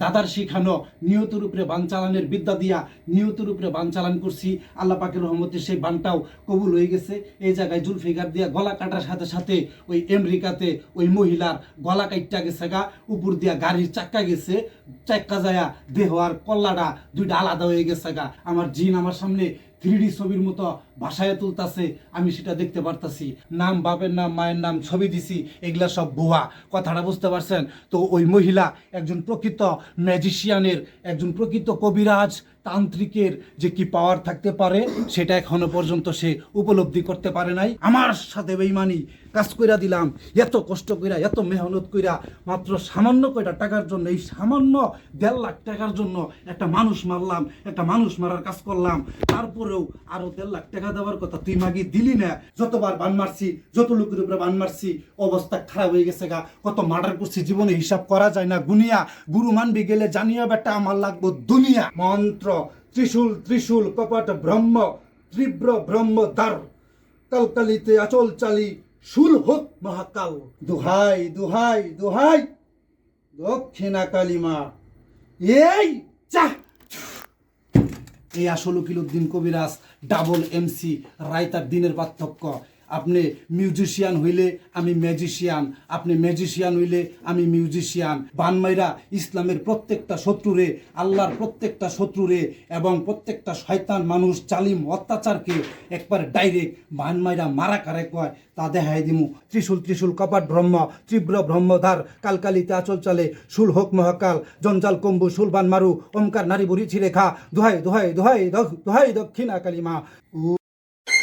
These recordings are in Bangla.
দাদার শিখানো নিয়তের উপরে বান চালানের বিদ্যা দিয়া নিয়তের উপরে বান চালান করছি। আল্লাহ পাকের রহমতে সেই বানটাও কবুল হয়ে গেছে। এই জায়গায় জুলফিকার দিয়া গলা কাটার সাথে সাথে ওই আমেরিকাতে ওই মহিলার গলা কাটটা গেছে গা, উপর দিয়া গাড়ির চাক্কা গেছে। চাক্কা যায়া দেহ আর কল্লাটা দুইটা আলাদা হয়ে গেছে গা। আমার জিন আমার সামনে থ্রিডি ছবির মতো ভাষায় তুলতাছে, আমি সেটা দেখতে পারতাছি। নাম, বাপের নাম, মায়ের নাম, ছবি দিছি, এগুলা সব ভুয়া। কথাটা বুঝতে পারছেন? তো ওই মহিলা একজন প্রকৃত ম্যাজিশিয়ানের একজন প্রকৃত কবিরাজ তান্ত্রিকের যে কি পাওয়ার থাকতে পারে, সেটা এখনও পর্যন্ত সে উপলব্ধি করতে পারে নাই। আমার সাথে বেইমানি কাজ কইরা দিলাম, এত কষ্ট কইরা, এত মেহনত কইরা, মাত্র সামান্য কয়টা টাকার জন্য, এই সামান্য দেড় লাখ টাকার জন্য একটা মানুষ মারলাম, একটা মানুষ মারার কাজ করলাম, তারপরেও আরও দেড় লাখ টাকা দেওয়ার কথা তুই মাগি দিলি না। যতবার বান মারছি, যত লোকের উপরে বান মারছি, অবস্থা খারাপ হয়ে গেছে গা। কত মার্ডার করছি, জীবনে হিসাব করা যায় না। গুনিয়া, গুরু মানবি গেলে জানিয়া বেটা, আমার লাগবো দুনিয়া। মন্ত্র ত্রিশূল ত্রিশূল, কপাট ব্রহ্ম, তীব্র ব্রহ্ম, দ্বার। কালকালিতে আচল চালি শুল হোক মহাকাল। দুহাই দুহাই দুহাই দক্ষিণা কালিমা এই, চাহ! এই আসল কিলুদ্দিন কবিরাজ, ডাবল এমসি রায়তার দিনের পার্থক্য। আপনি মিউজিশিয়ান হইলে আমি ম্যাজিশিয়ান আপনি ম্যাজিশিয়ান হইলে আমি মিউজিশিয়ান বানমাইরা ইসলামের প্রত্যেকটা শত্রুরে, আল্লাহর প্রত্যেকটা শত্রুরে এবং প্রত্যেকটা শয়তান মানুষ চালিম অত্যাচারকে একবার ডাইরেক্ট বানমাইরা মারা কারে কয়, তা দেখাই দিমু। ত্রিশূল ত্রিশূল কপাট ব্রহ্ম, তীব্র ব্রহ্মধার কালকালিতে আচল চলে শুল হোক মহাকাল, জঞ্জাল কম্বু শুলবান মারু, ওমকার নারী বুড়ি ছিরেখা দোহাই দোহাই দোহাই দখ- দোহাই দক্ষিণা কালিমা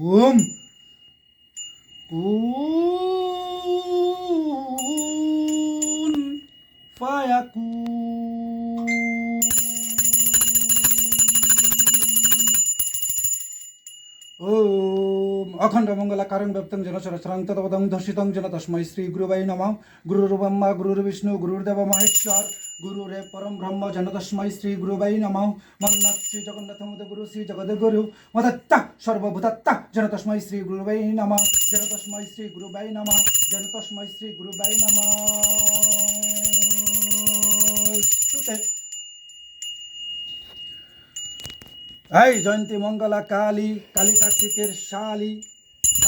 ওম কুন ফায়াকুন ওম অখণ্ড মঙ্গলা কারণ ব্যক্তং যেন সরস্রান্ত তপদং ধর্ষিতং যেন তস্মৈ শ্রী গুরুবাই নমঃ। গুরুর ব্রহ্মা গুরুর বিষ্ণু গুরুর্দেব মহেশ্বর গুরুরে পরম ব্রহ্ম যেন তস্মৈ শ্রী গুরুবাই নমঃ মন্নাথ শ্রী জগন্নাথ মুদ গুরু শ্রী জগদ্গুরু মদত্তা সর্বভূতত্তা যেন তস্মৈ শ্রী গুরুবাই নমঃ যেন তস্মৈ শ্রী গুরুবাই নমঃ যেন তস্মৈ শ্রী গুরুবাই নমঃ এই জয়ন্তী মঙ্গলা কালী কালী কার্তিকের শালী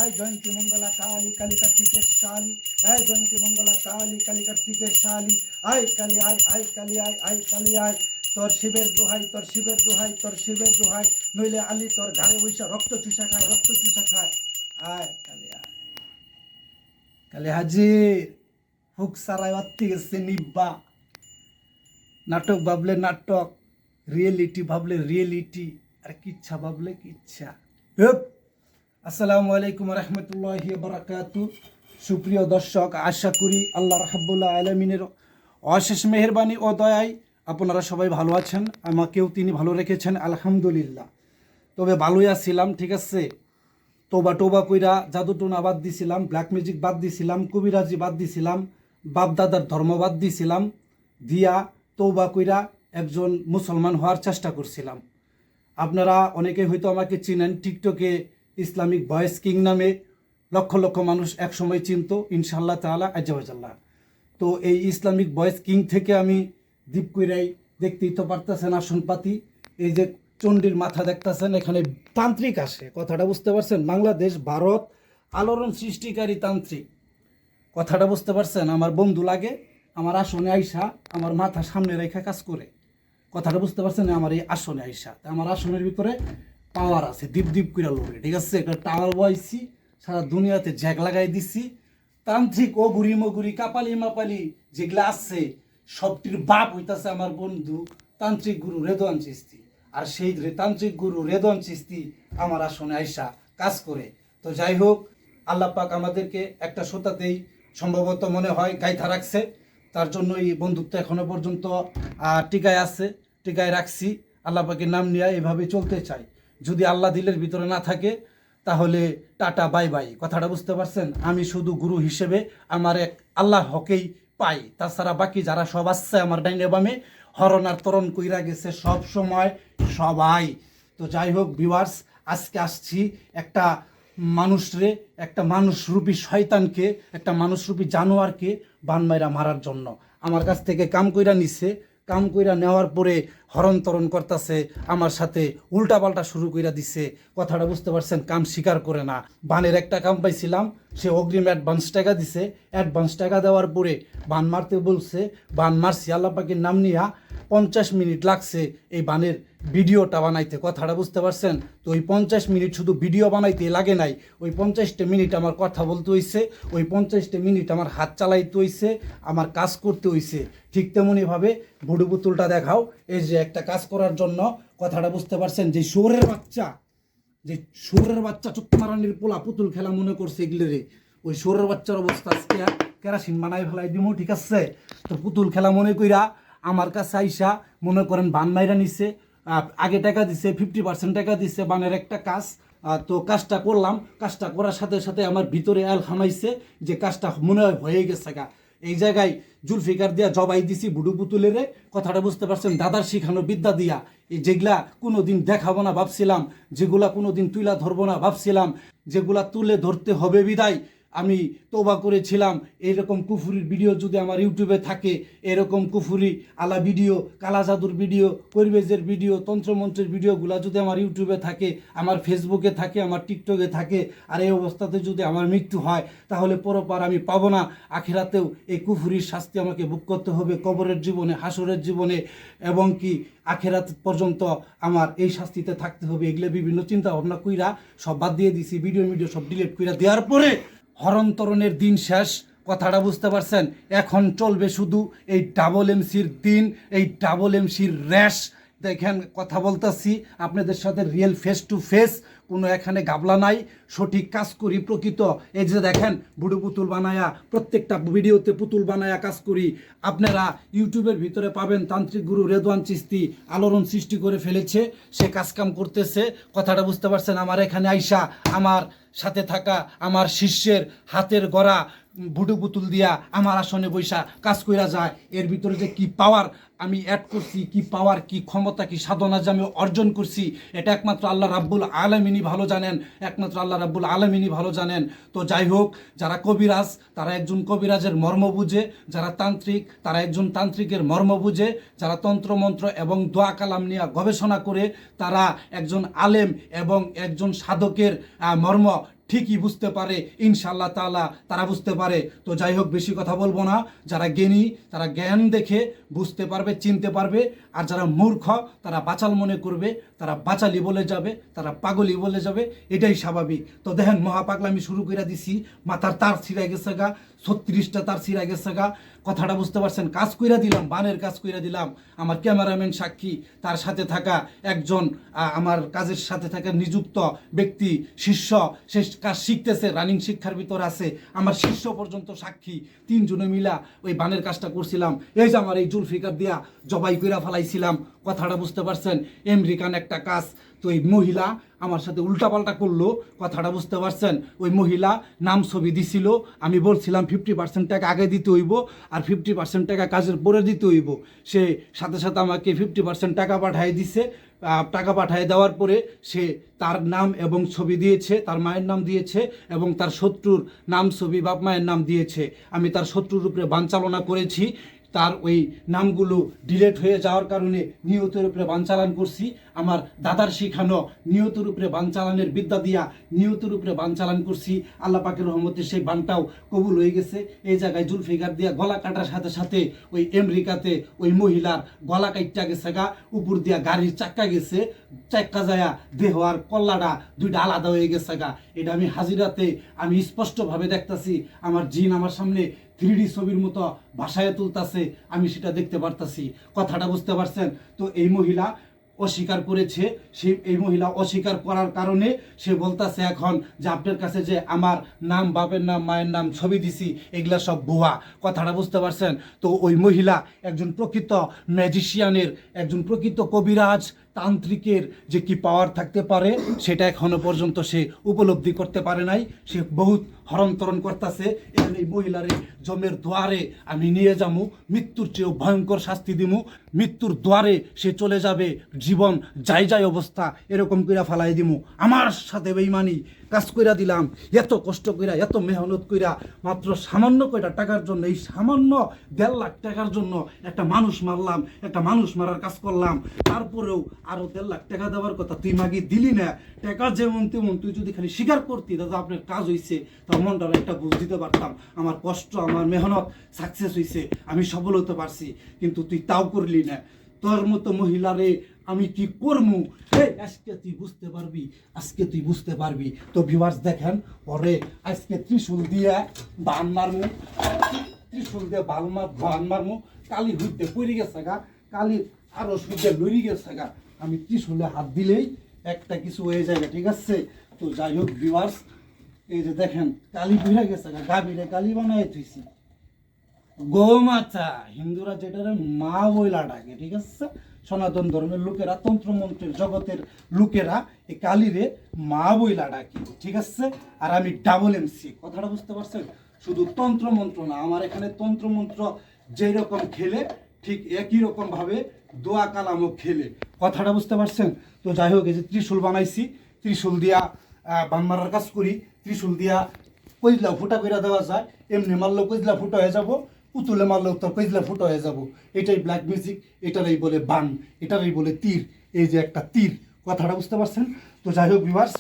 এই জয়ন্তী মঙ্গলা কালী কালী কার্তিকের শালী। এই জয়ন্তী মঙ্গলা কালী কালী কার্তিকের শালী। আয় কালী, আয় আয় কালী, আয় আয় কালী, আয়। তোর শিবের দোহাই, তোর শিবের দোহাই, তোর শিবের দোহাই। নইলে আলি তোর ঘাড়ে বৈশা রক্ত চুষা খায়, রক্ত চুষা খায়। আয় কালী আয়। কালী হাজির, হুক সারাই অত্তি গেছে নিব্বা। নাটক ভাবলে নাটক, রিয়েলিটি ভাবলে রিয়েলিটি। আর কিচ্ছা ভাবলে কিচ্ছা। আসসালামু আলাইকুম রহমতুল্লাহি বারাকাতু সুপ্রিয় দর্শক, আশা করি আল্লাহ রাহাবুল্লাহ আলমিনের অশেষ মেহরবানি ও দয়ায় আপনারা সবাই ভালো আছেন, আমাকেও তিনি ভালো রেখেছেন, আলহামদুলিল্লাহ। তবে ভালোই আছিলাম, ঠিক আছে? তোবা টোবা কইরা জাদু টোনা বাদ দিছিলাম ব্ল্যাক ম্যাজিক বাদ দিছিলাম, কবিরাজি বাদ দিছিলাম বাপ দাদার ধর্ম বাদ দিছিলাম, দিয়া তৌবা কইরা একজন মুসলমান হওয়ার চেষ্টা করছিলাম। আপনারা অনেকে হয়তো আমাকে চিনেন, টিকটকে ইসলামিক ভয়েস কিং নামে লক্ষ লক্ষ মানুষ একসময় চিনত ইনশাল্লাহ তালা আজাল্লাহ তো এই ইসলামিক ভয়েস কিং থেকে আমি দ্বীপ কইরাই দেখতেই তো পারতেছেন, আসন পাতি। এই যে চণ্ডীর মাথা দেখতেছেন, এখানে তান্ত্রিক আসে, কথাটা বুঝতে পারছেন? বাংলাদেশ, ভারত, আলোড়ন সৃষ্টিকারী তান্ত্রিক। কথাটা বুঝতে পারছেন? আমার বন্ধু লাগে, আমার আসনে আইসা, আমার মাথা সামনে রেখা কাজ করে। কথাটা বুঝতে পারছেন? আমার এই আসনে আইসা। আমার আসনের ভিতরে পাওয়ার আছে, দীপ দীপ করে লোকে ঠিক আছে? একটা টাওয়ার বয়াইছি সারা দুনিয়াতে জ্যাক লাগাই দিছি। তান্ত্রিক ও গুড়ি মগুরি কাপালি মাপালি যেগুলা আছে, সবটির বাপ হইতাছে আমার বন্ধু তান্ত্রিক গুরু রেদওয়ান চিস্তি আর সেই তান্ত্রিক গুরু রেদন চিস্তি আমার আসনে আইসা কাজ করে। তো যাই হোক, আল্লাহ পাক আমাদেরকে একটা শ্রোতাতেই সম্ভবত মনে হয় গাইথা রাখছে। তার জন্য এই বন্ধুত্ব এখনও পর্যন্ত টিকায় আছে, টিকায় রাখছি। আল্লাহ পাকের নাম নিয়ে এভাবে চলতে চাই। যদি আল্লাহ দিলের ভিতরে না থাকে, তাহলে টাটা, বাই বাই। কথাটা বুঝতে পারছেন? আমি শুধু গুরু হিসেবে আমার এক আল্লাহ হকেই পাই। তাছাড়া বাকি যারা সব আসছে আমার ডাইনে বামে, হরণ আর তরণ কইরা গেছে সব সময় সবাই। তো যাই হোক ভিউয়ার্স আজকে আসছি একটা মানুষরে একটা মানুষরূপী শয়তানকে, একটা মানুষরূপী জানোয়ারকে বানমাইরা মারার জন্য। আমার কাছ থেকে কাম কইরা নিছে। কাম কইরা নেওয়ার পরে হরণ তরণ করতেছে, আমার সাথে উল্টা পাল্টা শুরু কইরা দিছে। কথাটা বুঝতে পারছেন, কাম স্বীকার করে না। বানের একটা কাম পাইছিলাম সে অগ্রিম অ্যাডভান্স টাকা দিছে। অ্যাডভান্স টাকা দেওয়ার পরে বান মারতে বলছে, বান মারছি, আল্লাহ পাকের নাম নিয়া পঞ্চাশ মিনিট লাগছে এই বানের ভিডিওটা বানাইতে। কথাটা বুঝতে পারছেন? তো ওই পঞ্চাশ মিনিট শুধু ভিডিও বানাইতে লাগে নাই, ওই পঞ্চাশটা মিনিট আমার কথা বলতে হইছে, ওই পঞ্চাশটা মিনিট আমার হাত চালাইতে হইছে, আমার কাজ করতে হইছে। ঠিক তেমনইভাবে বুড়ু পুতুলটা দেখাও, এই যে একটা কাজ করার জন্য, কথাটা বুঝতে পারছেন? যে সোরের বাচ্চা যে সুরের বাচ্চা চুক্মারানির পোলা পুতুল খেলা মনে করছে এগুলো রে। ওই সুরের বাচ্চার অবস্থা আজকে কেরাসিন বানাই ফেলাই দিমু, ঠিক আছে? তো পুতুল খেলা মনে কইরা আমার কাছে আইসা মনে করেন বান মাইরা নিছে আগে টাকা দিছে ফিফটি পার্সেন্ট টাকা দিছে, বানের একটা কাজ। তো কাজটা করলাম, কাজটা করার সাথে সাথে আমার ভিতরে আল হামাইছে যে কাজটা মনে হয় হয়ে গেছে এই জায়গায় জুলফিকার দিয়া জবাই দিছি বুডু পুতুলের। কথাটা বুঝতে পারছেন? দাদার শিখানো বিদ্যা দিয়া। এই যেগুলা কোনোদিন দেখাবো না ভাবছিলাম, যেগুলা কোনোদিন তুলা ধরবো না ভাবছিলাম, যেগুলা তুলে ধরতে হবে বিদায়। আমি তোবা করেছিলাম এরকম কুফুরির ভিডিও যদি আমার ইউটিউবে থাকে, এরকম কুফুরি আলা ভিডিও কালা জাদুর ভিডিও পরিবেশের ভিডিও তন্ত্রমন্ত্রের ভিডিওগুলো যদি আমার ইউটিউবে থাকে, আমার ফেসবুকে থাকে, আমার টিকটকে থাকে, আর এই অবস্থাতে যদি আমার মৃত্যু হয়, তাহলে পরপার আমি পাবো না। আখেরাতেও এই কুফুরির শাস্তি আমাকে বুক করতে হবে, কবরের জীবনে, হাসরের জীবনে, এবং কি আখেরাত পর্যন্ত আমার এই শাস্তিতে থাকতে হবে, এগুলো বিভিন্ন চিন্তা ভাবনা কইরা সব বাদ দিয়ে দিছি ভিডিও ভিডিও সব ডিলিট কইরা দেওয়ার পরে হরন্তরণের দিন শেষ। কথাটা বুঝতে পারছেন? এখন চলবে শুধু এই ডাবল এমসির দিন, এই ডাবল এমসির র্যাশ দেখেন কথা বলতেছি, আপনাদের সাথে রিয়েল ফেস টু ফেস কোনো এখানে গাবলা নাই, সঠিক কাজ করি প্রকৃত। এই যে দেখেন, বুড়ো পুতুল বানায়া, প্রত্যেকটা ভিডিওতে পুতুল বানায়া কাজ করি। আপনারা ইউটিউবের ভিতরে পাবেন তান্ত্রিক গুরু রেদওয়ান চিস্তি আলোড়ন সৃষ্টি করে ফেলেছে, সে কাজকাম করতেছে। কথাটা বুঝতে পারছেন, আমার এখানে আইসা, আমার সাথে থাকা, আমার শিষ্যের হাতের গড়া বুডু পুতুল দিয়া আমার আসনে বৈশা কাজ কইরা যায়। এর ভিতরে যে কি পাওয়ার আমি অ্যাড করছি, কি পাওয়ার কি ক্ষমতা, কি সাধনা যে আমি অর্জন করছি, এটা একমাত্র আল্লাহ রাব্বুল আলমিনই ভালো জানেন, একমাত্র আল্লাহ রাব্বুল আলমিনই ভালো জানেন। তো যাই হোক, যারা কবিরাজ, তারা একজন কবিরাজের মর্ম বুঝে, যারা তান্ত্রিক, তারা একজন তান্ত্রিকের মর্ম বুঝে, যারা তন্ত্রমন্ত্র এবং দোয়া কালাম নিয়ে গবেষণা করে, তারা একজন আলেম এবং একজন সাধকের মর্ম ঠিকই বুঝতে পারে ইনশাল্লাহ তালা তারা বুঝতে পারে। তো যাই হোক, বেশি কথা বলব না। যারা জ্ঞানী, তারা জ্ঞান দেখে বুঝতে পারবে, চিনতে পারবে। আর যারা মূর্খ, তারা বাচাল মনে করবে। তারা বাচালি বলে যাবে, তারা পাগলি বলে যাবে, এটাই স্বাভাবিক। তো দেখেন মহাপাগলামি শুরু করে দিছি, মাথার তার ছিঁড়ে গেছে গা, ছত্রিশটা তার ছিঁড়ে গেছে গা। কথাটা বুঝতে পারছেন? কাজ কইরা দিলাম, বানের কাজ কইরা দিলাম। আমার ক্যামেরাম্যান সাক্ষী, তার সাথে থাকা একজন আমার কাজের সাথে থাকা নিযুক্ত ব্যক্তি, শিষ্য, সে কাজ শিখতেছে রানিং শিক্ষার ভিতর আছে। আমার শিষ্য পর্যন্ত সাক্ষী, তিনজনে মিলা ওই বানের কাজটা করছিলাম। এই যে আমার এই জুলফিকার দিয়া জবাই কইরা ফেলাইছিলাম। কথাটা বুঝতে পারছেন? আমেরিকান একটা কাজ, তো এই মহিলা আমার সাথে উল্টাপাল্টা করল, কথাটা বুঝতে পারছেন? ওই মহিলা নাম ছবি দিছিল, আমি বলছিলাম ফিফটি পার্সেন্ট টাকা আগে দিতে হইব আর ফিফটি পার্সেন্ট টাকা কাজের পরে দিতে হইব। সে সাথে সাথে আমাকে ফিফটি পার্সেন্ট টাকা পাঠিয়ে দিছে টাকা পাঠিয়ে দেওয়ার পরে সে তার নাম এবং ছবি দিয়েছে, তার মায়ের নাম দিয়েছে এবং তার শত্রুর নাম ছবি বাপ মায়ের নাম দিয়েছে। আমি তার শত্রুর উপরে বানচালনা করেছি তার ওই নামগুলো ডিলেট হয়ে যাওয়ার কারণে নিয়তের উপরে বান চালান করছি। আমার দাদার শিখানো নিয়তের উপরে বান চালানের বিদ্যা দিয়া নিয়তের উপরে বান চালান করছি। আল্লাহ পাকের রহমতে সেই বানটাও কবুল হয়ে গেছে। এই জায়গায় জুলফিকার দিয়া গলা কাটার সাথে সাথে ওই আমেরিকাতে ওই মহিলার গলা কাইটটা গেছে গা, উপর দিয়া গাড়ির চাক্কা গেছে। চাক্কা যায়া দেহ আর কল্লাটা দুইটা আলাদা হয়ে গেছে গা। এটা আমি হাজিরাতে আমি স্পষ্টভাবে দেখতাছি। আমার জিন আমার সামনে থ্রি ছবির মতো ভাষায় তুলতাছে, আমি সেটা দেখতে পারতাছি। কথাটা বুঝতে পারছেন? তো এই মহিলা অস্বীকার করেছে, সে এই মহিলা অস্বীকার করার কারণে সে বলতাছে এখন যে আপনার কাছে যে আমার নাম, বাপের নাম, মায়ের নাম ছবি দিছি, এগুলা সব ভুয়া। কথাটা বুঝতে পারছেন? তো ওই মহিলা একজন প্রকৃত ম্যাজিশিয়ানের একজন প্রকৃত কবিরাজ তান্ত্রিকের যে কি পাওয়ার থাকতে পারে, সেটা এখনও পর্যন্ত সে উপলব্ধি করতে পারে নাই। সে বহুত হরন্তরণ করতেছে। এখানে এই মহিলারে জমের দ্বারে আমি নিয়ে যাব মৃত্যুর চেয়েও ভয়ঙ্কর শাস্তি দিমু। মৃত্যুর দ্বারে সে চলে যাবে। জীবন যাই যাই অবস্থা, এরকম করে ফালাই দিমু। আমার সাথে বেইমানি কাজ কইরা দিলাম, এত কষ্ট কইরা, এত মেহনত কইরা, মাত্র সামান্য কয়টা টাকার জন্য, এই সামান্য দেড় লাখ টাকার জন্য একটা মানুষ মারলাম, একটা মানুষ মারার কাজ করলাম। তারপরেও আরও দেড় লাখ টাকা দেওয়ার কথা তুই মাগি দিলি না। টাকা যেমন তেমন তুই যদি খালি স্বীকার করতি, দাদা আপনার কাজ হইছে, তার মনটা একটা বুঝ দিতে পারতাম। আমার কষ্ট, আমার মেহনত সাকসেস হইছে, আমি সফল হতে পারছি, কিন্তু তুই তাও করলি না। তোর মতো মহিলারে আমি কি করমু? হে আজকে তুই বুঝতে পারবি, আজকে তুই বুঝতে পারবি। তো ভিউয়ার্স দেখেন পরে আজকে ত্রিশূল দিয়ে বান মারমু। ত্রিশূল দিয়ে বাল মার, বান মারমু। কালি হইতে পড়ে গেছে গা, কালি আরও সূর্যে লড়ি গেছে গা। আমি ত্রিশূলে হাত দিলেই একটা কিছু হয়ে যায় ঠিক আছে? তো যাই হোক ভিউয়ার্স এই যে দেখেন, কালি পড়ে গেছে গা, গাভীরে কালি বানাই থুইছি। গোমাতা হিন্দুরা যেটা মা বইলা ডাকে ঠিক আছে? সনাতন ধর্মের লোকেরা, তন্ত্রমন্ত্রের জগতের লোকেরা এই কালীরে মা বইলা ডাকে ঠিক আছে? আর আমি ডাবল এমসি কথাটা বুঝতে পারছেন? শুধু তন্ত্রমন্ত্র না, আমার এখানে তন্ত্রমন্ত্র যেই রকম খেলে, ঠিক একই রকম ভাবে দোয়া কালামও খেলে। কথাটা বুঝতে পারছেন? তো যাই হোক, এই যে ত্রিশূল বানাইছি, ত্রিশূল দিয়া বান মারার কাজ করি, ত্রিশূল দিয়া কইজলা ফুটা কইরা দেওয়া যায়, এমনি মারলেও কইজলা ফুটা হয়ে যাব। পুতুলে মারলেও তোর কইজলা ফুটা হয়ে যাব। এটাই ব্ল্যাক মিউজিক এটারই বলে বান, এটারই বলে তীর, এই যে একটা তীর। কথাটা বুঝতে পারছেন? তো যাই হোক বিভার্স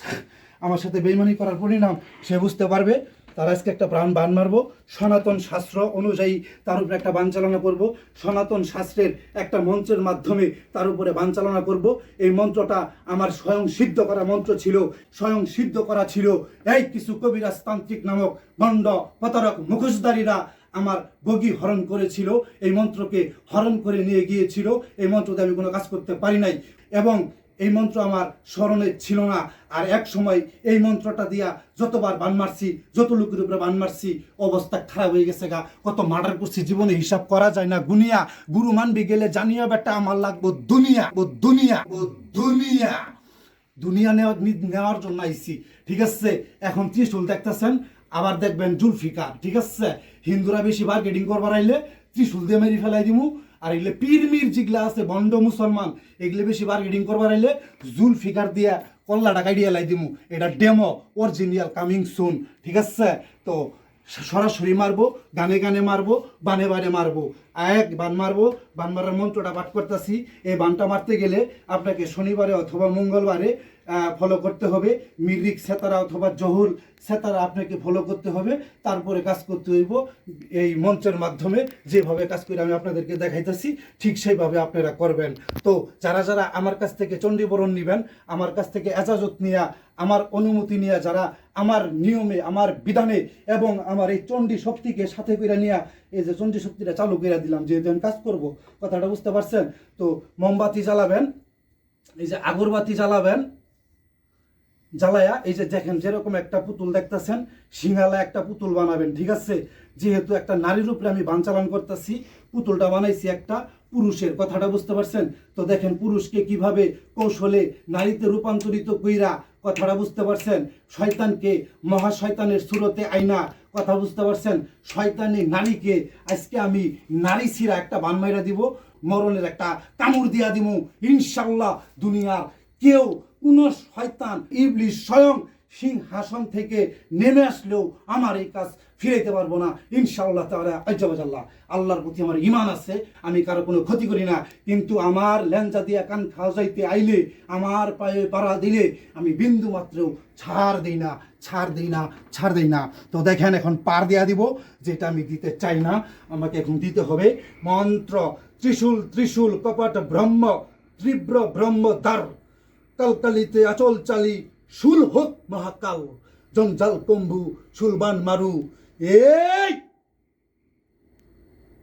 আমার সাথে বেইমানি করার পরিণাম সে বুঝতে পারবে। তার আজকে একটা প্রাণ বান মারবো। সনাতন শাস্ত্র অনুযায়ী তার উপরে একটা বান চালনা করব। সনাতন শাস্ত্রের একটা মন্ত্রের মাধ্যমে তার উপরে বান চালনা করব। এই মন্ত্রটা আমার স্বয়ং সিদ্ধ করা মন্ত্র ছিল, স্বয়ং সিদ্ধ করা ছিল। এই কিছু কবিরাজ তান্ত্রিক নামক বন্ড প্রতারক, মুখোশধারীরা আমার বগি হরণ করেছিল, এই মন্ত্রকে হরণ করে নিয়ে গিয়েছিল, এই মন্ত্রতে আমি কোনো কাজ করতে পারি নাই। এবং এই মন্ত্র আমার স্মরণে ছিল না। আর এক সময় এই মন্ত্রটা দিয়া যতবার বান মারছি, যত লোকের উপরে বান মারছি, অবস্থা খারাপ হয়ে গেছে গা। কত মার্ডার করছি, জীবনে হিসাব করা যায় না। গুনিয়া, গুরু মানবি গেলে জানিয়া বেটা, আমার লাগবো দুনিয়া ও দুনিয়া ও দুনিয়া। দুনিয়া নেওয়ার নি- নেওয়ার জন্য আইছি। ঠিক আছে? এখন ত্রিশূল দেখতেছেন, আবার দেখবেন জুলফিকার। ঠিক আছে? হিন্দুরা বেশি মার্কেটিং করবার আইলে ত্রিশূল দিয়ে মেরি ফেলাই দিমু। আর এগুলো পীর মির যেগুলা আছে, বন্ড মুসলমান, এগুলো বেশি মার্কেটিং করবার আইলে জুলফিকার দিয়া কল্লাটা দিয়ে লাই দিমু। এটা ডেমো অরিজিনাল কামিং সুন ঠিক আছে? তো সরাসরি মারবো, গানে গানে মারবো, বানে বানে মারবো। এক বান মারবো, বান মারার মন্ত্রটা পাঠ করতেছি। এই বানটা মারতে গেলে আপনাকে শনিবারে অথবা মঙ্গলবারে ফলো করতে হবে। মিরিক, সেতারা অথবা জহুর সেতারা আপনাকে ফলো করতে হবে। তারপরে কাজ করতে হইব এই মঞ্চের মাধ্যমে। যেভাবে কাজ করে আমি আপনাদেরকে দেখাইতেছি, ঠিক সেইভাবে আপনারা করবেন। তো যারা যারা আমার কাছ থেকে চণ্ডীবরণ নেবেন, আমার কাছ থেকে এজাজত নিয়ে, আমার অনুমতি নিয়ে, যারা আমার নিয়মে, আমার বিধানে এবং আমার এই চণ্ডী শক্তিকে সাথে করে নিয়ে, এই যে চণ্ডী শক্তিটা চালু করে দিলাম, যেহেতু আমি কাজ করব, কথাটা বুঝতে পারছেন? তো মোমবাতি জ্বালাবেন, এই যে আগরবাতি জ্বালাবেন জ্বালায়া, এই যে দেখেন যেরকম একটা পুতুল দেখতেছেন সিঙ্গালা একটা পুতুল বানাবেন, ঠিক আছে? যেহেতু একটা নারীর উপরে আমি বানচালান করতেছি, পুতুলটা বানাইছি একটা পুরুষের, কথাটা বুঝতে পারছেন? তো দেখেন পুরুষকে কীভাবে কৌশলে নারীতে রূপান্তরিত কইরা কথাটা বুঝতে পারছেন? শয়তানকে, মহা শয়তানের সুরতে আইনা, কথা বুঝতে পারছেন? শয়তানি নারীকে আজকে আমি নারী ছিঁড়া একটা বানমাইরা দিব, মরণের একটা কামড় দিয়া দিব ইনশাল্লাহ দুনিয়ার কেউ কোন শয়তান ইবলিশ স্বয়ং সিংহাসন থেকে নেমে আসলেও আমার এই কাজ ফিরাইতে পারব না। ইনশাআল্লাহ তাআলা আজ্জাবাজাল্লাহ আল্লাহর প্রতি আমার ইমান আছে, আমি কারও কোনো ক্ষতি করি না। কিন্তু আমার ল্যাঞ্জা দিয়া কান খাওয়া যাইতে আইলে, আমার পায়ে পাড়া দিলে আমি বিন্দু মাত্র ছাড় দিই না, ছাড় দিই না, ছাড় দিই না। তো দেখেন এখন পার দেয়া দিব, যেটা আমি দিতে চাই না, আমাকে এখন দিতে হবে মন্ত্র, ত্রিশূল ত্রিশূল, কপট, ব্রহ্ম, তীব্র ব্রহ্ম, দ্বার। কালকালিতে আচল চালি, শুল হোক মহাকাল। জঞ্জাল কম্বু, সুলবান মারু। এই!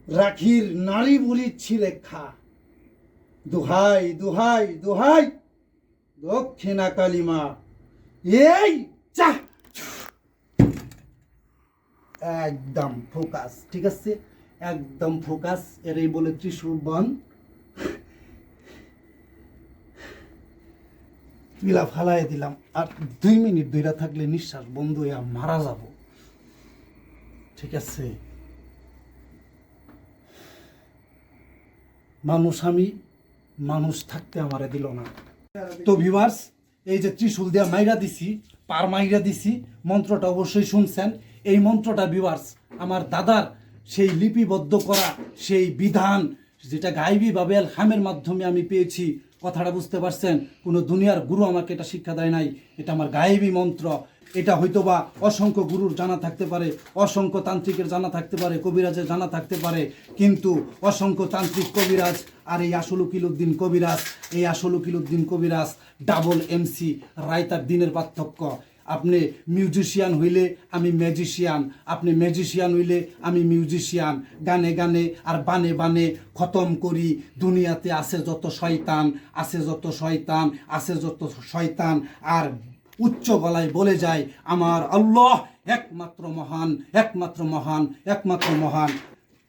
রাখির নারী বলি ছিলেখা দুহাই দুহাই দুহাই, দক্ষিণা কালিমা এই চা একদম ফোকাস, ঠিক আছে? একদম ফোকাস, এরই বলে ত্রিশূল বন। পিলা ফালাই দিলাম। আর দুই মিনিট দুইটা থাকলে নিঃশ্বাস বন্ধ হয়ে মারা যাব। ঠিক আছে? মানুষ আমি, মানুষ থাকতে আমারে দিল না। তো ভিভার্স এই যে ত্রিশূল দিয়া মাইরা দিছি, পার মাইরা দিছি, মন্ত্রটা অবশ্যই শুনছেন। এই মন্ত্রটা ভিভার্স আমার দাদার সেই লিপিবদ্ধ করা সেই বিধান, যেটা গাইবি বাবেল হামের মাধ্যমে আমি পেয়েছি কথাটা বুঝতে পারছেন? কোনো দুনিয়ার গুরু আমাকে এটা শিক্ষা দেয় নাই। এটা আমার গায়েবী মন্ত্র। এটা হয়তো বা অসংখ্য গুরুর জানা থাকতে পারে, অসংখ্য তান্ত্রিকের জানা থাকতে পারে, কবিরাজের জানা থাকতে পারে, কিন্তু অসংখ্য তান্ত্রিক কবিরাজ আর এই আসল উকিলুদ্দিন কবিরাজ, এই আসল উকিলুদ্দিন কবিরাজ, ডাবল এমসি রায়তার দিনের পার্থক্য। আপনি মিউজিশিয়ান হইলে আমি ম্যাজিশিয়ান আপনি ম্যাজিশিয়ান হইলে আমি মিউজিশিয়ান গানে গানে আর বানে বানে খতম করি, দুনিয়াতে আছে যত শয়তান, আছে যত শয়তান, আছে যত শয়তান। আর উচ্চ গলায় বলে যায়, আমার আল্লাহ একমাত্র মহান একমাত্র মহান একমাত্র মহান।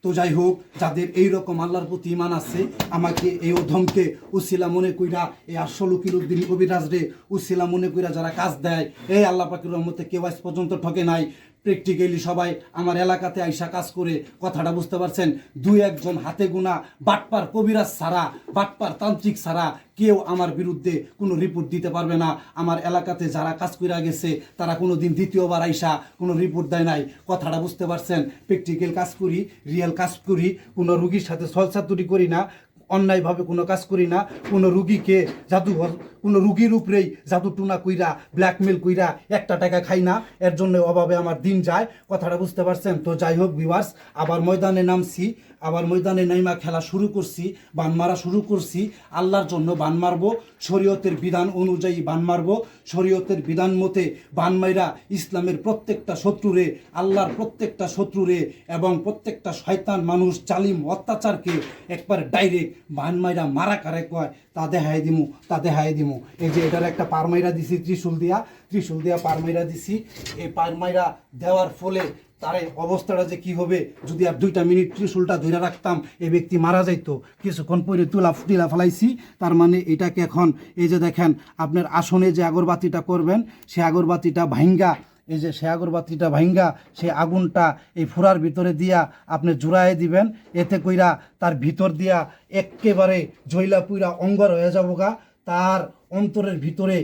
তো যাই হোক, যাদের এই রকম আল্লাহর প্রতি ইমান আছে, আমাকে এই অধমকে উসিলা মনে কইরা, এই আসল উকিলুদ্দিন কবিরাজ রে উসিলা মনে কইরা যারা কাজ দেয়, এই আল্লাহ পাকির রহমতে কেউ আজ পর্যন্ত ঠকে নাই। প্র্যাকটিক্যালি সবাই আমার এলাকাতে আইসা কাজ করে কথাটা বুঝতে পারছেন। দুই একজন হাতে গোনা বাটপার কবিরাজ ছাড়া, বাটপার তান্ত্রিক ছাড়া কেউ আমার বিরুদ্ধে কোনো রিপোর্ট দিতে পারবে না। আমার এলাকাতে যারা কাজ করে গেছে, তারা কোনো দিন দ্বিতীয়বার আইসা কোনো রিপোর্ট দেয় নাই। কথাটা বুঝতে পারছেন প্র্যাকটিক্যাল কাজ করি রিয়েল কাজ করি, কোনো রুগীর সাথে সলসাতুরি করি না, অন্যায়ভাবে কোনো কাজ করি না, কোনো রুগীকে জাদু কোনো রুগীর উপরেই জাদু টুনা কইরা ব্ল্যাকমেল কইরা একটা টাকা খাই না। এর জন্য অভাবে আমার দিন যায়। কথাটা বুঝতে পারছেন? তো যাই হোক বিভার্স আবার ময়দানে নামছি। আবার ময়দানে নাইমা খেলা শুরু করছি, বান মারা শুরু করছি। আল্লাহর জন্য বান মারবো। শরীয়তের বিধান অনুযায়ী বান মারবো। শরীয়তের বিধান মতে বান মাইরা ইসলামের প্রত্যেকটা শত্রুরে, আল্লাহর প্রত্যেকটা শত্রুরে এবং প্রত্যেকটা শয়তান মানুষ জালিম অত্যাচারকে একবার ডাইরেক্ট বান মাইরা মারা কারে কয়, তা দেখাই দিমু, তা দেখাই দিমু। এই যে এটার একটা পারমাইরা দিছি, ত্রিশুল দিয়া। ত্রিশুল দিয়া পারমাইরা দিছি। এই পারমাইরা দেওয়ার ফলে তার অবস্থাটা যে কি হবে, যদি আর দুইটা মিনিট ত্রিশুলটা ধরে রাখতাম, এই ব্যক্তি মারা যাইতো। কিছুক্ষণ পরে তুলা ফুটিলা ফেলাইছি। তার মানে এটাকে এখন, এই যে দেখেন, আপনার আসনে যে আগরবাতিটা করবেন, সে আগরবাতিটা ভাঙ্গা এই যে সে আগরবাতিটা ভাঙ্গা সে আগুনটা এই ফুরার ভিতরে দিয়া আপনি জুড়াই দিবেন। এতে কইরা তার ভিতর দিয়া একেবারে জৈলা পুইরা অঙ্গর হয়ে যাব গা তার অন্তরের ভিতরে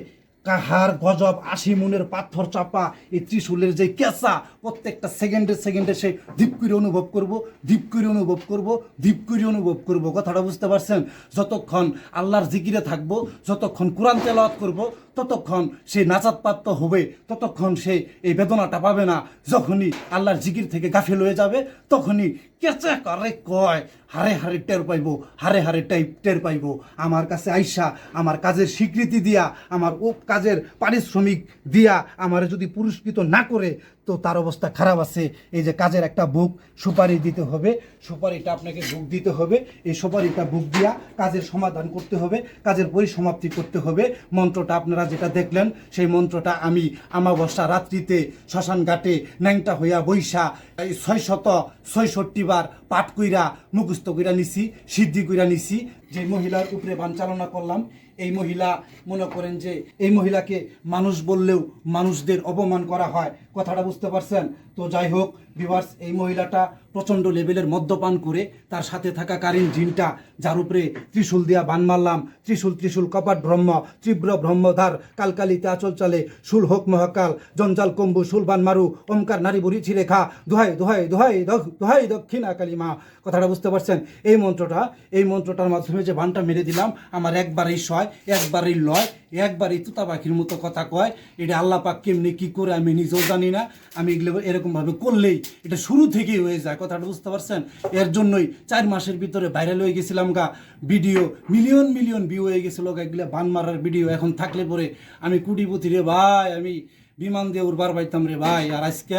কাহার গজব, আশি মুনের পাথর চাপা, এই ত্রিশূলের যে কেঁচা, প্রত্যেকটা সেকেন্ডে সেকেন্ডে সে দীপ করে অনুভব করব দীপ করে অনুভব করব দীপ করে অনুভব করব। কথাটা বুঝতে পারছেন? যতক্ষণ আল্লাহর জিকিরে থাকব, যতক্ষণ কোরআন তেলাওয়াত করব ততক্ষণ সে নাচাত প্রাপ্ত হবে, ততক্ষণ সে এই বেদনাটা পাবে না। যখনই আল্লাহর জিকির থেকে গাফিল হয়ে যাবে, তখনই কেঁচা করে কয়, হারে হারে টের পাইব, হারে হারে টাইপ টের পাইব। আমার কাছে আইসা, আমার কাজের স্বীকৃতি দিয়া, আমার ও কাজের পারিশ্রমিক দিয়া আমার যদি পুরস্কৃত না করে তো তার অবস্থা খারাপ আছে। এই যে কাজের একটা বুক সুপারি দিতে হবে, সুপারিটা আপনাকে বুক দিতে হবে। এই সুপারিটা বুক দিয়া কাজের সমাধান করতে হবে, কাজের পরিসমাপ্তি করতে হবে। মন্ত্রটা আপনারা যেটা দেখলেন, সেই মন্ত্রটা আমি আমাবস্যা রাত্রিতে শ্মশান ঘাটে ন্যাংটা হইয়া বৈশা এই ছয়শত ছয়ষট্টি বার পাঠ কইরা, মুখস্থ কইরা নিছি, সিদ্ধি কইরা নিছি। যে মহিলার উপরে বান চালনা করলাম এই মহিলা মনে করেন যে এই মহিলাকে মানুষ বললেও মানুষদের অপমান করা হয়। কথাটা বুঝতে পারছেন? তো যাই হোক বিভার্স এই মহিলাটা প্রচণ্ড লেভেলের মদ্যপান করে তার সাথে থাকা কালীন জিনটা, যার উপরে ত্রিশূল দিয়া বান মারলাম। ত্রিশূল ত্রিশূল, কপাট ব্রহ্ম, তীব্র ব্রহ্মধার কালকালিতে আচল চলে শুল হোক মহাকাল, জঞ্জাল কম্বু, শুল বান মারু, ওমকার নারী বুড়ি ছিরেখা দোহাই দোহাই দোহাই দখ- দোহাই দক্ষিণা কালিমা কথাটা বুঝতে পারছেন? এই মন্ত্রটা, এই মন্ত্রটার মাধ্যমে যে বানটা মেরে দিলাম, আমার একবারই সয়, একবারই লয়, একবারই তুতা পাখির মতো কথা কয়। এটা আল্লাহ পাক কেমনি কী করে আমি নিজেও জানি না। আমি এগুলো এরকমভাবে করলেই এটা শুরু থেকেই হয়ে যায়। কথাটা বুঝতে পারছেন? এর জন্যই চার মাসের ভিতরে ভাইরাল হয়ে গেছিলাম গা। ভিডিও মিলিয়ন মিলিয়ন ভিউ হয়ে গেছিল গা এগুলো, বান মারার ভিডিও। এখন থাকলে পরে আমি কুটিপুতি রে ভাই, আমি বিমান দিয়ে উড়বার পাইতাম রে ভাই। আর আজকে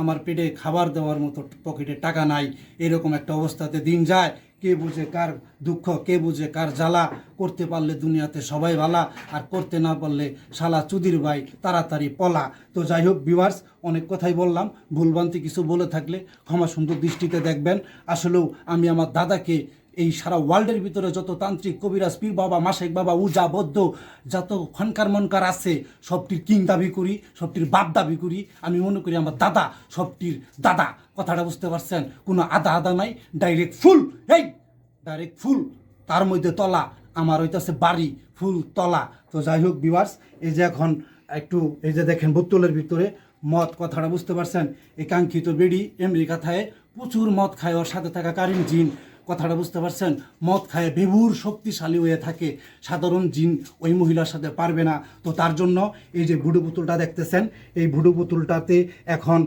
আমার পেটে খাবার দেওয়ার মতো পকেটে টাকা নাই। এরকম একটা অবস্থাতে দিন যায়। কে বুঝে কার দুঃখ, কে বুঝে কার জ্বালা? করতে পারলে দুনিয়াতে সবাই ভালা, আর করতে না পারলে শালা চুদির ভাই তাড়াতাড়ি পলা। তো যাই হোক ভিউয়ার্স অনেক কথাই বললাম, ভুলভ্রান্তি কিছু বলে থাকলে ক্ষমা সুন্দর দৃষ্টিতে দেখবেন। আসলেও আমি আমার দাদাকে এই সারা ওয়ার্ল্ডের ভিতরে যত তান্ত্রিক কবিরাজ, পীর বাবা, মাসেক বাবা, উজা, বদ্ধ, যত খনকার মনকার আছে, সবটির কিং দাবি করি, সবটির বাপ দাবি করি। আমি মনে করি আমার দাদা সবটির দাদা। কথাটা বুঝতে পারছেন? কোনো আদা আদা নাই ডাইরেক্ট ফুল এই ডাইরেক্ট ফুল। তার মধ্যে তলা, আমার হইতাছে বাড়ি, ফুল তলা। তো যাই হোক বিভার্স এই যে এখন একটু, এই যে দেখেন বোতলের ভিতরে মদ, কথাটা বুঝতে পারছেন? এই কাঙ্ক্ষিত বেডি আমেরিকা থায় প্রচুর মদ খায়, ওর সাথে থাকা কারিন জিন। কথাটা বুঝতে পারছেন? মদ খায় বেবুর শক্তিশালী হয়ে থাকে। সাধারণ জিন ওই মহিলার সাথে পারবে না। তো তার জন্য এই যে ভুডু পুতুলটা দেখতেছেন, এই ভুডু পুতুলটাতে এখন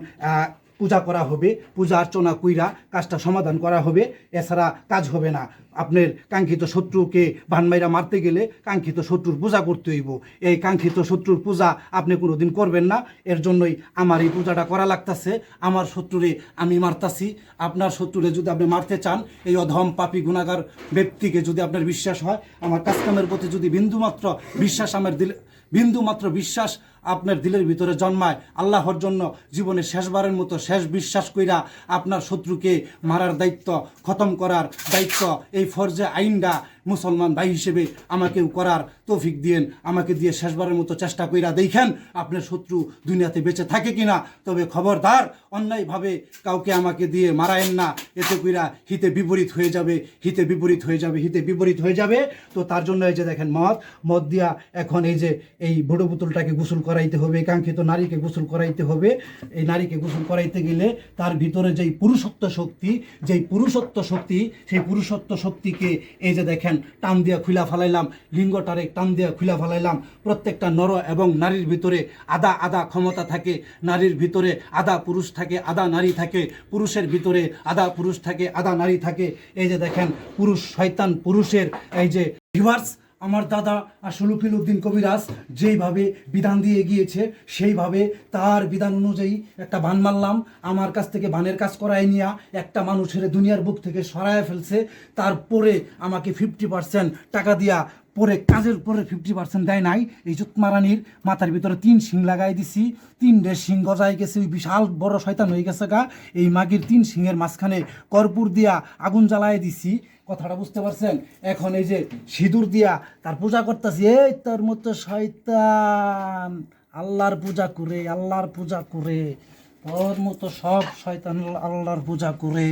পূজা করা হবে, পূজা অর্চনা কইরা কাজটা সমাধান করা হবে, এছাড়া কাজ হবে না। আপনার কাঙ্ক্ষিত শত্রুকে ভানমাইরা মারতে গেলে কাঙ্ক্ষিত শত্রুর পূজা করতে হইব। এই কাঙ্ক্ষিত শত্রুর পূজা আপনি কোনোদিন করবেন না। এর জন্যই আমার এই পূজাটা করা লাগতাছে। আমার শত্রুরে আমি মারতাছি। আপনার শত্রুরে যদি আপনি মারতে চান, এই অধম পাপি গুণাগার ব্যক্তিকে যদি আপনার বিশ্বাস হয়, আমার কাজকামের প্রতি যদি বিন্দুমাত্র বিশ্বাস আমার দিলে বিন্দুমাত্র বিশ্বাস আপনার দিলের ভিতরে জন্মায় আল্লাহর জন্য জীবনে শেষবারের মতো শেষ বিশ্বাস কইরা আপনার শত্রুকে মারার দায়িত্ব, খতম করার দায়িত্ব, এই ফরজে আইনটা মুসলমান ভাই হিসেবে আমাকেও করার তৌফিক দিয়েন, আমাকে দিয়ে শেষবারের মতো চেষ্টা কইরা দেখেন আপনার শত্রু দুনিয়াতে বেঁচে থাকে কিনা। তবে খবরদার, অন্যায়ভাবে কাউকে আমাকে দিয়ে মারায়েন না, এতে কইরা হিতে বিপরীত হয়ে যাবে, হিতে বিপরীত হয়ে যাবে, হিতে বিপরীত হয়ে যাবে। তো তার জন্য এই যে দেখেন মদ মদ দিয়া এখন এই যে এই বড় পুতুলটাকে গোসল করাইতে হবে, কাঙ্ক্ষিত নারীকে গোসল করাইতে হবে। এই নারীকে গোসল করাইতে গেলে তার ভিতরে যেই পুরুষত্ব শক্তি, যেই পুরুষত্ব শক্তি, সেই পুরুষত্ব শক্তিকে এই যে দেখেন, টান দিয়া খুলা ফালাইলাম, লিঙ্গটারে টান দিয়া খুলা ফালাইলাম, প্রত্যেকটা নর এবং নারীর ভিতরে আদা আদা ক্ষমতা থাকে, নারীর ভিতরে আদা পুরুষ থাকে, আদা নারী থাকে, পুরুষের ভিতরে আদা পুরুষ থাকে, আদা নারী থাকে। এই যে দেখেন, পুরুষ শয়তান পুরুষের এই যে রিভার্স আমার দাদা আসলুফিল উদ্দিন কবিরাজ যেইভাবে বিধান দিয়ে গিয়েছে সেইভাবে তার বিধান অনুযায়ী একটা বান মারলাম। আমার কাছ থেকে বানের কাজ করাই নিয়া একটা মানুষের দুনিয়ার বুক থেকে সরায় ফেলছে। তারপরে আমাকে ফিফটি পার্সেন্ট টাকা দিয়া পরে কাজের পরে ফিফটি পার্সেন্ট দেয় নাই। এই চুতমারানির মাথার ভিতরে তিন শিং লাগাই দিছি। তিনটে শিং গজাই গেছে, ওই বিশাল বড় শয়তান হয়ে গেছে গা। এই মাগির তিন শিংয়ের মাঝখানে কর্পূর দিয়া আগুন জ্বালাই দিছি। কথাটা বুঝতে পারছেন এখন এই যে সিঁদুর দিয়া তার পূজা করতেছি এই তোর মতো শয়তান আল্লাহর পূজা করে আল্লাহর পূজা করে তোর মতো সব শয়তান আল্লাহর পূজা করে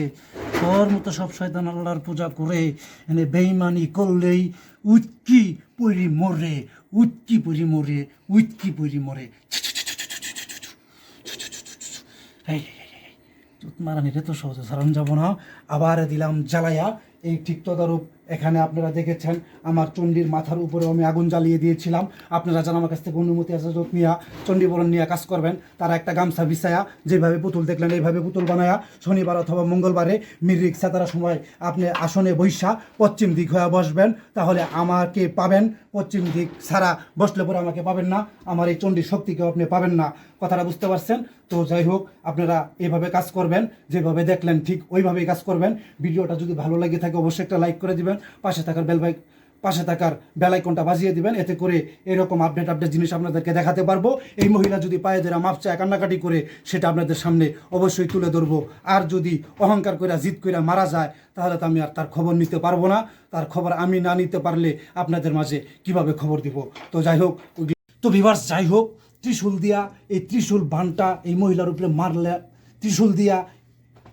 তোর মতো সব শয়তান আল্লাহর পূজা করে এনে বেইমানি করলেই উৎকি পরি মরে উৎকি পরি মরে উৎকি পরি মরে এই, এই, এই, এই, চুত মারানি রে তো সহজে সারান যাব না আবার দিলাম জ্বালায়া এই ঠিক তদারূপ এখানে আপনারা দেখেছেন, আমার চণ্ডীর মাথার উপরে আমি আগুন জ্বালিয়ে দিয়েছিলাম। আপনারা যেন আমার কাছ থেকে অনুমতি আজাজত নিয়ে, চণ্ডীবরণ নিয়ে কাজ করবেন, তারা একটা গামছা বিছায়া, যেভাবে পুতুল দেখলেন, এইভাবে পুতুল বানায়া, শনিবার অথবা মঙ্গলবারে মিরিক সাতারা সময় আপনি আসনে বৈশা, পশ্চিম দিক হয়ে বসবেন, তাহলে আমাকে পাবেন, পশ্চিম দিক ছাড়া বসলে পরে আমাকে পাবেন না, আমার এই চণ্ডীর শক্তিকেও আপনি পাবেন না। কথাটা বুঝতে পারছেন? তো যাই হোক, আপনারা এভাবে কাজ করবেন, যেভাবে দেখলেন ঠিক ওইভাবেই কাজ করবেন। ভিডিওটা যদি ভালো লাগে থাকে, অবশ্যই একটা লাইক করে দিবেন পাশে থাকার বেল বাই পাশে থাকার বেলাইকনটা বাজিয়ে দিবেন। এতে করে এরকম আপডেট আপডেট জিনিস আপনাদেরকে দেখাতে পারব। এই মহিলা যদি পায়ে ধরে মাপ চায়, কান্নাকাটি করে, সেটা আপনাদের সামনে অবশ্যই তুলে ধরবো। আর যদি অহংকার করে জিদ করে মারা যায়, তাহলে তো আমি আর তার খবর নিতে পারব না। তার খবর আমি না নিতে পারলে আপনাদের মাঝে কীভাবে খবর দিব? তো যাই হোক তো ভিভার্স যাই হোক, ত্রিশূল দিয়া এই ত্রিশূল বানটা এই মহিলার উপরে মারলে ত্রিশূল দিয়া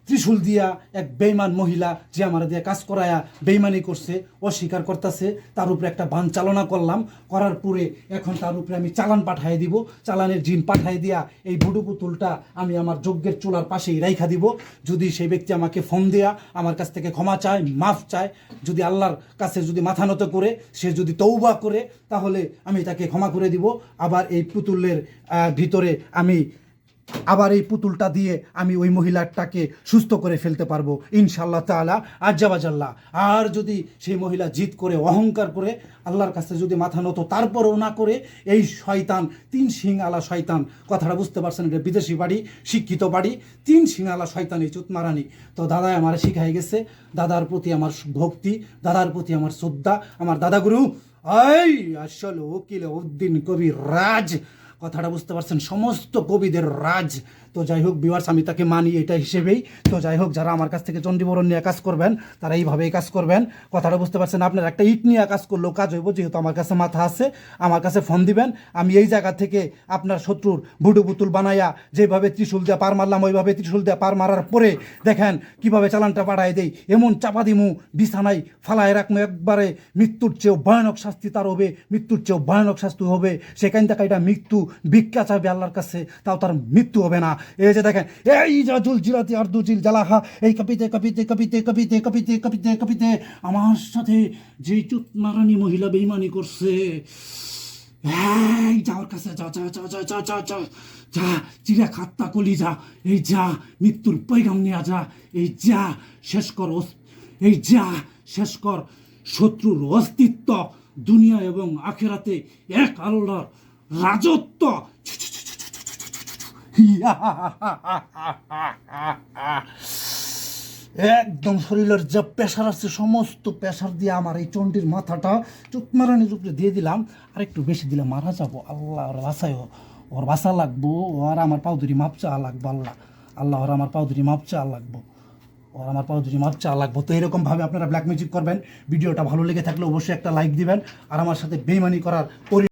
ত্রিশূল দিয়া এক বেইমান মহিলা যে আমার দিয়ে কাজ করায়া বেইমানি করছে, অস্বীকার করতেছে, তার উপরে একটা বান চালনা করলাম, করার পরে এখন তার উপরে আমি চালান পাঠাই দিব, চালানের জিন পাঠাই দিয়া এই বুডু পুতুলটা আমি আমার যজ্ঞের চুলার পাশেই রাইখা দিব। যদি সেই ব্যক্তি আমাকে ফোন দেয়া, আমার কাছ থেকে ক্ষমা চায়, মাফ চায়, যদি আল্লাহর কাছে যদি মাথা নত করে, সে যদি তৌবা করে, তাহলে আমি তাকে ক্ষমা করে দিব। আবার এই পুতুলের ভিতরে আমি আবার এই পুতুলটা দিয়ে আমি ওই মহিলাটাকে সুস্থ করে ফেলতে পারব ইনশাল্লাহ তালা আজ্জাবাজাল্লাহ আর যদি সেই মহিলা জিদ করে, অহংকার করে, আল্লাহর কাছে যদি মাথা নত, তারপরেও না করে, এই শয়তান, তিন সিং আলা শয়তান, কথাটা বুঝতে পারছেন, এটা বিদেশি বাড়ি, শিক্ষিত বাড়ি, তিন সিং আলা শয়তান, এই চুতমারানি। তো দাদা আমার শিখাই গেছে, দাদার প্রতি আমার ভক্তি, দাদার প্রতি আমার শ্রদ্ধা, আমার দাদাগুরু, এই আসল উকিল উদ্দিন কবির রাজ কথাটা বুঝতে পারছেন? সমস্ত কবিদের রাজ তো যাই হোক বিওয়ার্স আমি তাকে মানি এটা হিসেবেই। তো যাই হোক, যারা আমার কাছ থেকে চণ্ডীবরণ নিয়ে কাজ করবেন, তারা এইভাবেই কাজ করবেন। কথাটা বুঝতে পারছেন আপনার একটা ইট নিয়ে কাজ করলেও কাজ হইব, যেহেতু আমার কাছে মাথা আছে, আমার কাছে ফোন দিবেন। আমি এই জায়গা থেকে আপনার শত্রুর ভুডু পুতুল বানাইয়া যেভাবে ত্রিশূল দিয়ে পার মারলাম, ওইভাবে ত্রিশূল দিয়ে পার মারার পরে দেখেন কীভাবে চালানটা পাঠাই দেই। এমন চাপা দিমু, বিছানায় ফালায় রাখমু, একবারে মৃত্যুর চেয়েও ভয়ানক শাস্তি তার হবে, মৃত্যুর চেয়েও ভয়ানক শাস্তি হবে। সেখান থেকে এটা মৃত্যু ভিক্ষা চাইবে আল্লাহর কাছে, তাও তার মৃত্যু হবে না। এই যে দেখেন, এই যা জুল জিলাতি আর দুজিল জ্বালাহা এই কপিতে কপিতে কপিতে কপিতে কপিতে কপিতে কপিতে, আমার সাথে যে চুতমারানি মহিলা বেইমানি করছে, এই যাওয়ার কাছে, যা যা যা যা যা যা যা যা খাত্তা কলি যা, এই যা, মৃত্যুর পৈগাম নিয়ে যা, এই যা, শেষ কর এই যা, শেষ কর শত্রুর অস্তিত্ব, দুনিয়া এবং আখেরাতে এক আল্লাহর রাজত্ব একদম শরীরের যা প্রেশার আছে, সমস্ত প্রেশার দিয়ে আমার এই চণ্ডীর মাথাটা চুকমারানির উপরে দিয়ে দিলাম। আর একটু বেশি দিলে মারা যাব আল্লাহ ওর বাসায় ওর বাসা লাগবো, ওর আমার পাউদুরি মাপ চা লাগবো, আল্লাহ। আল্লাহ ওর আমার পাউদুরি মাপ চা লাগবো। ওর আমার পাউদুরি মাপ চা লাগবো। তো এরকমভাবে আপনারা ব্ল্যাক ম্যাজিক করবেন। ভিডিওটা ভালো লেগে থাকলে অবশ্যই একটা লাইক দিবেন। আর আমার সাথে বেইমানি করার পরি